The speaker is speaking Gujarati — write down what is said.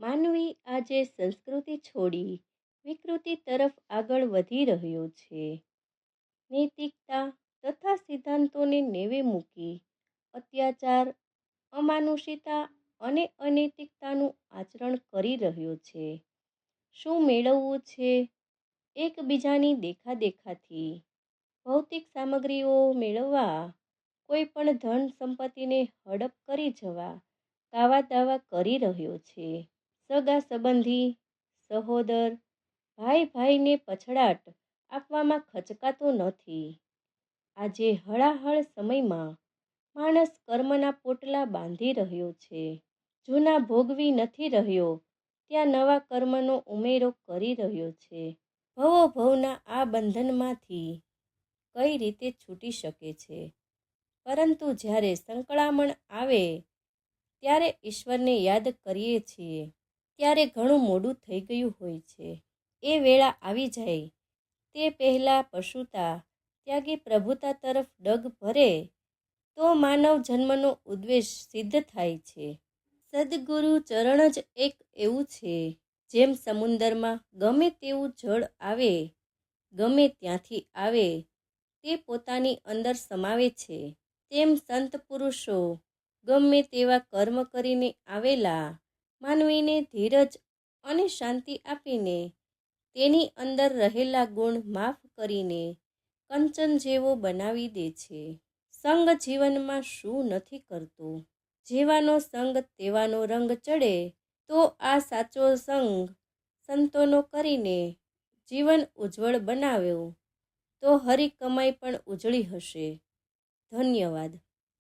માનવી આજે સંસ્કૃતિ છોડી વિકૃતિ તરફ આગળ વધી રહ્યો છે. નૈતિકતા તથા સિદ્ધાંતોને નેવે મૂકી અત્યાચાર, અમાનુષિતા અને અનૈતિકતાનું આચરણ કરી રહ્યો છે. શું મેળવવું છે એકબીજાની દેખાદેખાથી? ભૌતિક સામગ્રીઓ મેળવવા, કોઈ પણ ધન સંપત્તિને હડપ કરી જવા કાવા દાવા કરી રહ્યો છે. સગા સંબંધી, સહોદર ભાઈ ભાઈને પછડાટ આપવામાં ખચકાતો નથી. આજે હળાહળ સમયમાં માણસ કર્મના પોટલા બાંધી રહ્યો છે. જૂના ભોગવી નથી રહ્યો. ત્યાં નવા કર્મનો ઉમેરો કરી રહ્યો છે. ભવો ભવના આ બંધનમાંથી કઈ રીતે છૂટી શકે છે? પરંતુ જ્યારે સંકળામણ આવે, ત્યારે ઈશ્વરને યાદ કરીએ છીએ. ત્યારે ઘણું મોડું થઈ ગયું હોય છે. એ વેળા આવી જાય. તે પહેલાં પશુતા ત્યાગી પ્રભુતા તરફ ડગ ભરે તો માનવ જન્મનો ઉદ્દેશ સિદ્ધ થાય છે. સદગુરુ ચરણ જ એક એવું છે, જેમ સમુંદરમાં ગમે તેવું જળ આવે, ગમે ત્યાંથી આવે, તે પોતાની અંદર સમાવે છે. તેમ સંત પુરુષો ગમે તેવા કર્મ કરીને આવેલા માનવીને ધીરજ અને શાંતિ આપીને તેની અંદર રહેલા ગુણ માફ કરીને કંચન જેવો બનાવી દે છે. સંગ જીવનમાં શું નથી કરતું? જેવાનો સંગ તેવાનો રંગ ચડે તો આ સાચો સંગ સંતોનો કરીને જીવન ઉજ્જવળ બનાવ્યો. તો હરી કમાઈ પણ ઉજળી હશે. ધન્યવાદ.